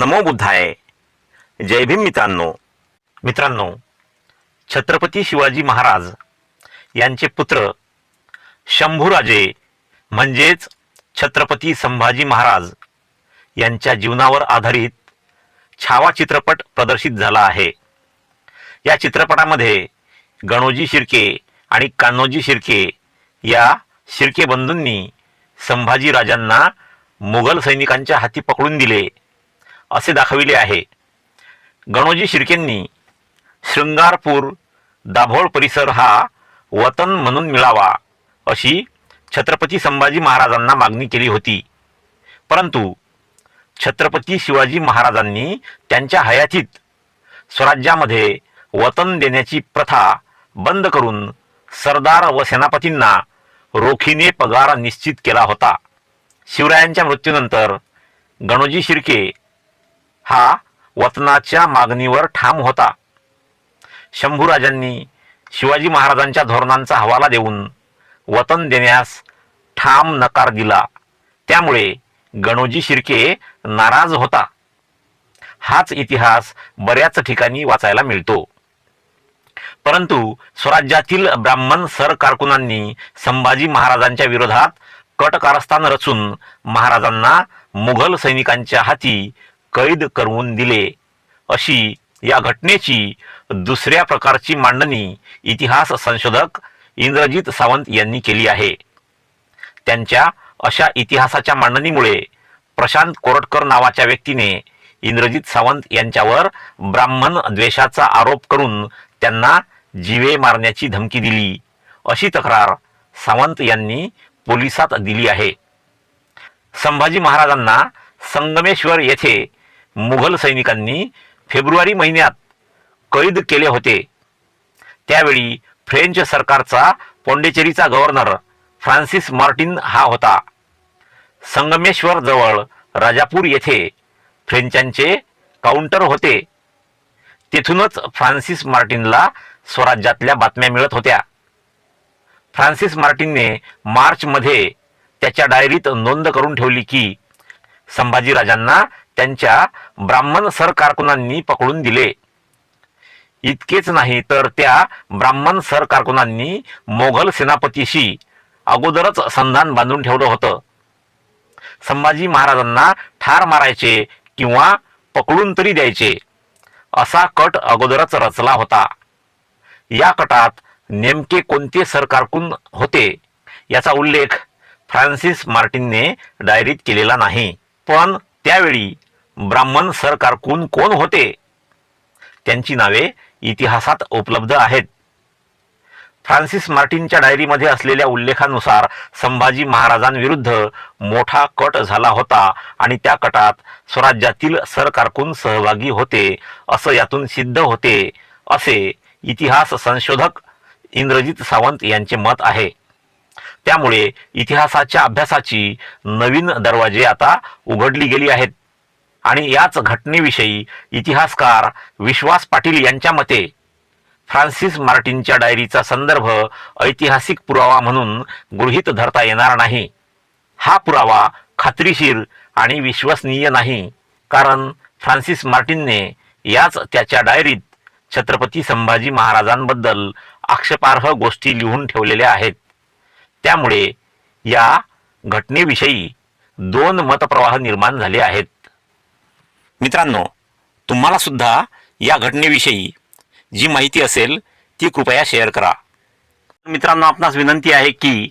नमो बुद्धाय. जय भीम मित्रांनो. मित्रांनो छत्रपती शिवाजी महाराज यांचे पुत्र शंभूराजे म्हणजेच छत्रपती संभाजी महाराज यांच्या जीवनावर आधारित छावा चित्रपट प्रदर्शित झाला आहे. या चित्रपटामध्ये गणोजी शिर्के आणि कान्होजी शिर्के या शिर्के बंधूंनी संभाजी राजांना मुघल सैनिकांच्या हाती पकडून दिले. असे दाखविले आहे. गणोजी शिर्केंनी शृंगारपूर दाभोळ परिसर हा वतन म्हणून मिळावा अशी छत्रपती संभाजी महाराजांना मागणी केली होती. परंतु छत्रपती शिवाजी महाराजांनी त्यांच्या हयातीत स्वराज्यामध्ये वतन देण्याची प्रथा बंद करून सरदार व सेनापतींना रोखीने पगार निश्चित केला होता. शिवरायांच्या मृत्यूनंतर गणोजी शिर्के हा वतनाच्या मागणीवर ठाम होता. शंभूराजांनी शिवाजी महाराजांच्या धोरणांचा हवाला देऊन वतन देण्यास ठाम नकार दिला. त्यामुळे गणोजी शिर्के नाराज होता. हाच इतिहास बऱ्याच ठिकाणी वाचायला मिळतो. परंतु स्वराज्यातील ब्राह्मण सर कारकुनांनी संभाजी महाराजांच्या विरोधात कट कारस्थान रचून महाराजांना मुघल सैनिकांच्या हाती कैद करवून दिले. अशी या घटनेची दुसऱ्या प्रकारची मांडणी इतिहास संशोधक इंद्रजित सावंत यांनी केली आहे. त्यांच्या अशा इतिहासाच्या मांडणीमुळे प्रशांत कोरटकर नावाच्या व्यक्तीने इंद्रजित सावंत यांच्यावर ब्राह्मण द्वेषाचा आरोप करून त्यांना जीवे मारण्याची धमकी दिली. अशी तक्रार सावंत यांनी पोलिसात दिली आहे. संभाजी महाराजांना संगमेश्वर येथे मुघल सैनिकांनी फेब्रुवारी महिन्यात कैद केले होते. त्यावेळी फ्रेंच सरकारचा पोंडेचेरीचा गव्हर्नर फ्रान्सिस मार्टिन हा होता. संगमेश्वर जवळ राजापूर येथे फ्रेंचांचे काउंटर होते. तेथूनच फ्रान्सिस मार्टिनला स्वराज्यातल्या बातम्या मिळत होत्या. फ्रान्सिस मार्टिनने मार्चमध्ये त्याच्या डायरीत नोंद करून ठेवली की संभाजीराजांना त्यांच्या ब्राह्मण सरकारकुनांनी पकडून दिले. इतकेच नाही तर त्या ब्राह्मण सरकारकुनांनी मोगल मोघल सेनापतीशी अगोदरच संधान बांधून ठेवलं होतं. संभाजी महाराजांना ठार मारायचे किंवा पकडून तरी द्यायचे असा कट अगोदरच रचला होता. या कटात नेमके कोणते सरकारकून होते याचा उल्लेख फ्रान्सिस मार्टिनने डायरीत केलेला नाही. पण त्यावेळी ब्राह्मण सरकारकून कोण होते? त्यांची नावे इतिहासात उपलब्ध आहेत. फ्रान्सिस मार्टिनच्या डायरीमध्ये असलेल्या उल्लेखानुसार संभाजी महाराजांविरुद्ध मोठा कट झाला होता आणि त्या कटात स्वराज्यातील सरकारकून सहभागी होते असं यातून सिद्ध होते असे इतिहास संशोधक इंद्रजित सावंत यांचे मत आहे. त्यामुळे इतिहासाच्या अभ्यासाची नवीन दरवाजे आता उघडली गेली आहेत. आणि याच घटनेविषयी इतिहासकार विश्वास पाटील यांच्या मते फ्रान्सिस मार्टिनच्या डायरीचा संदर्भ ऐतिहासिक पुरावा म्हणून गृहीत धरता येणार नाही. हा पुरावा खात्रीशीर आणि विश्वसनीय नाही कारण फ्रान्सिस मार्टिनने याच त्याच्या डायरीत छत्रपती संभाजी महाराजांबद्दल आक्षेपार्ह गोष्टी लिहून ठेवलेल्या आहेत. त्यामुळे या घटनेविषयी दोन मतप्रवाह निर्माण झाले आहेत. मित्रांनो तुम्हाला सुद्धा या घटनेविषयी जी माहिती असेल ती कृपया शेअर करा. मित्रांनो आपणास विनंती आहे की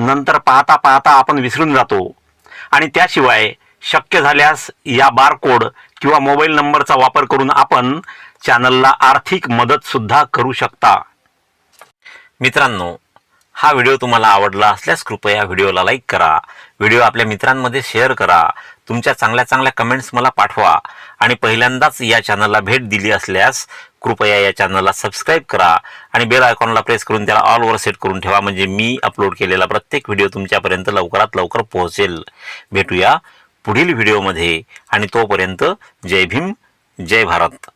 नंतर पाहता पाहता आपण विसरून जातो. आणि त्याशिवाय शक्य झाल्यास या बारकोड किंवा मोबाईल नंबरचा वापर करून आपण चॅनलला आर्थिक मदत सुद्धा करू शकता. मित्रांनो हा व्हिडिओ तुम्हाला आवडला असल्यास कृपया व्हिडिओला लाईक करा. व्हिडिओ आपल्या मित्रांमध्ये शेअर करा. तुमच्या चांगल्या चांगल्या कमेंट्स मला पाठवा. आणि पहिल्यांदाच या चॅनलला भेट दिली असल्यास कृपया या चॅनलला सबस्क्राईब करा. आणि बेल आयकॉनला प्रेस करून त्याला ऑलवर सेट करून ठेवा. म्हणजे मी अपलोड केलेला प्रत्येक व्हिडिओ तुमच्यापर्यंत लवकरात लवकर पोहोचेल. भेटूया पुढील व्हिडिओमध्ये आणि तोपर्यंत जय भीम जय भारत.